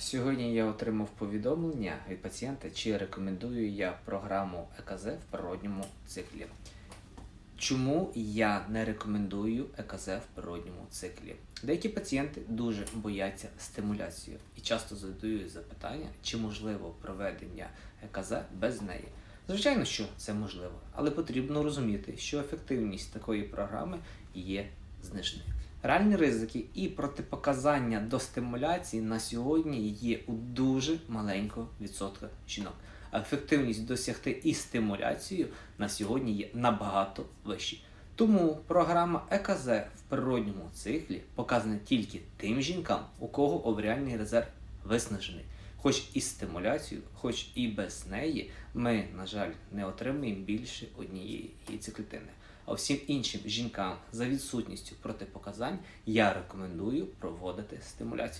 Сьогодні я отримав повідомлення від пацієнта, чи рекомендую я програму ЕКЗ в природньому циклі. Чому я не рекомендую ЕКЗ в природньому циклі? Деякі пацієнти дуже бояться стимуляції і часто задають запитання, чи можливо проведення ЕКЗ без неї. Звичайно, що це можливо, але потрібно розуміти, що ефективність такої програми є значною. Реальні ризики і протипоказання до стимуляції на сьогодні є у дуже маленького відсотка жінок. Ефективність досягти і стимуляцією на сьогодні є набагато вищі. Тому програма ЕКЗ в природньому циклі показана тільки тим жінкам, у кого оваріальний резерв виснажений. Хоч і стимуляцію, хоч і без неї, ми, на жаль, не отримуємо більше однієї яйцеклітини. А всім іншим жінкам за відсутністю протипоказань я рекомендую проводити стимуляцію.